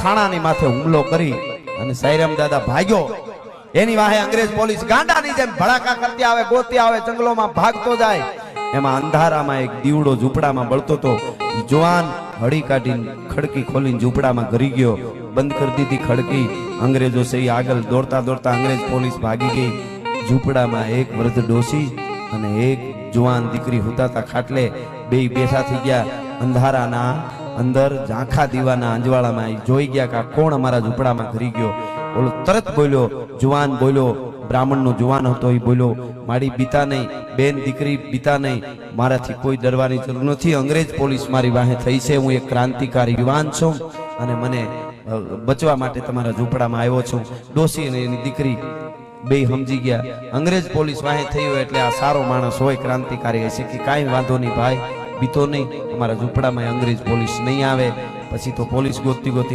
થાણાની માથે હુમલો કરી અને સાઈરામ દાદા ભાગ્યો. એની વાહે અંગ્રેજ પોલીસ ગાંડાની જેમ ભડાકા કરતી આવે, ગોતી આવે, જંગલોમાં ભાગતો જાય. એમાં અંધારામાં એક દીવડો ઝૂંપડામાં બળતો તો જુવાન હળી કાઢીને ખડકી ખોલીને ઝૂંપડામાં ઘરી ગયો. બંધ કરી દીધી ખડકી. અંગ્રેજો સહી આગળ દોડતા દોડતા અંગ્રેજ પોલીસ ભાગી ગઈ. ઝૂંપડામાં એક વૃદ્ધ ડોસી અને એક જુવાન દીકરી હુતાતા ખાટલે બે બેઠા થઈ ગયા. અંધારાના અંદર ઝાંખા દીવાના અંજવાળામાં જોઈ ગયા કે કોણ અમારા ઝૂંપડામાં ઘરી ગયો. ઓલો તરત બોલ્યો, જુવાન, બોલ્યો, બ્રાહ્મણનો જુવાન હતો, એ બોલ્યો, મારી પિતા નહીં, બેન દીકરી પિતા નહીં, મારાથી કોઈ ડરવાની જરૂર નથી, અંગ્રેજ પોલીસ મારી વાહે થઈ છે, હું એક ક્રાંતિકારી યુવાન છું અને મને બચવા માટે તમારા ઝૂંપડામાં આવ્યો છું. ડોસી અને એની દીકરી બે સમજી ગયા. અંગ્રેજ પોલીસ વાહે થયું એટલે આ સારો માણસ હોય ક્રાંતિકારી હશે કે કાંઈ વાંધો નહીં ભાઈ. બીતો નહીં. અમારા ઝૂંપડામાં અંગ્રેજ પોલીસ નહીં આવે. પછી તો પોલીસ ગોતી ગોતી